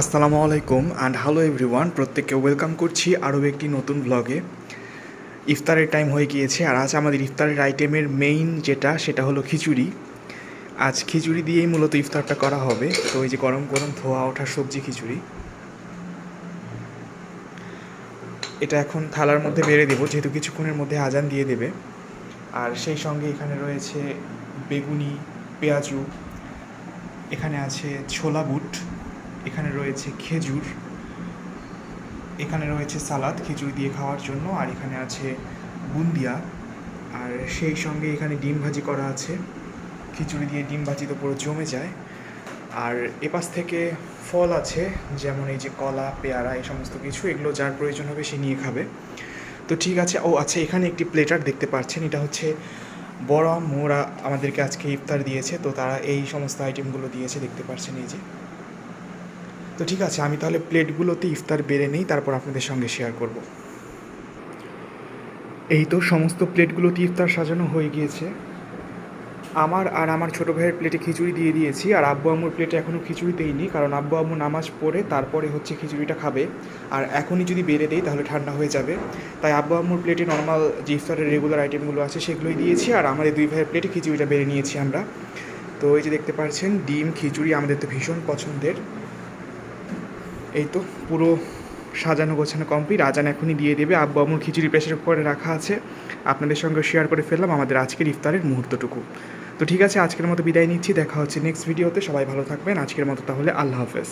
আসসালামু আলাইকুম and hello everyone প্রত্যেককে ওয়েলকাম করছি আরও একটি নতুন ব্লগে ইফতারের টাইম হয়ে গিয়েছে আর আজ আমাদের ইফতারের আইটেমের মেইন যেটা, সেটা হলো খিচুড়ি। আজ খিচুড়ি দিয়েই মূলত ইফতারটা করা হবে। তো এই যে গরম গরম ধোয়া ওঠা সবজি খিচুড়ি। এটা এখন থালার মধ্যে বেড়ে দেবো, যেহেতু কিছুক্ষণের মধ্যে আজান দিয়ে দেবে। আর সেই সঙ্গে এখানে রয়েছে বেগুনি, পেঁয়াজু। এখানে আছে ছোলা বুট। এখানে রয়েছে খেজুর, এখানে রয়েছে সালাদ, খিচুড়ি দিয়ে খাওয়ার জন্য, আর এখানে আছে বুন্দিয়া। আর সেই সঙ্গে এখানে ডিম ভাজি করা আছে। খিচুড়ি দিয়ে ডিম ভাজি তো পুরো জমে যায়। আর এপাশ থেকে ফল আছে, যেমন এই যে কলা, পেয়ারা, এই সমস্ত কিছু, এগুলো যার প্রয়োজন হবে সে নিয়ে খাবে। তো ঠিক আছে, ও আচ্ছা এখানে একটি প্লেটার দেখতে পাচ্ছেন, এটা হচ্ছে বড় মোরা আমাদেরকে আজকে ইফতার দিয়েছে, তো তারা এই সমস্ত আইটেমগুলো দিয়েছে, দেখতে পাচ্ছেন এই যে। তো ঠিক আছে, আমি তাহলে প্লেটগুলোতে ইফতার বেড়ে নিই, তারপর আপনাদের সঙ্গে শেয়ার করব। এই তো সমস্ত প্লেটগুলোতে ইফতার সাজানো হয়ে গিয়েছে। আমার আর আমার ছোটো ভাইয়ের প্লেটে খিচুড়ি দিয়ে দিয়েছি, আর আব্বু আম্মুর প্লেটে এখনও খিচুড়ি দেইনি, কারণ আব্বু আম্মু নামাজ পড়ে তারপরে হচ্ছে খিচুড়িটা খাবে। আর এখনই যদি বেড়ে দেই, তাহলে ঠান্ডা হয়ে যাবে। তাই আব্বু আম্মুর প্লেটে নর্মাল যে ইফতারের রেগুলার আইটেমগুলো আছে, সেগুলোই দিয়েছি, আর আমাদের দুই ভাইয়ের প্লেটে খিচুড়িটা বেড়ে নিয়েছি আমরা। তো এই যে দেখতে পাচ্ছেন, ডিম, খিচুড়ি আমাদের তো ভীষণ পছন্দের। এই তো পুরো সাজানো গোছানো কমপ্লিট আজান এখনই দিয়ে দেবে। আব্বু আমুর খিচুড়ি প্রেশার কুকারে রাখা আছে। আপনাদের সঙ্গে শেয়ার করে ফেললাম আমাদের আজকের ইফতারের মুহূর্তটুকু। তো ঠিক আছে, আজকের মতো বিদায় নিচ্ছি। দেখা হচ্ছে নেক্সট ভিডিওতে সবাই ভালো থাকবেন। আজকের মতো তাহলে আল্লাহ হাফেজ।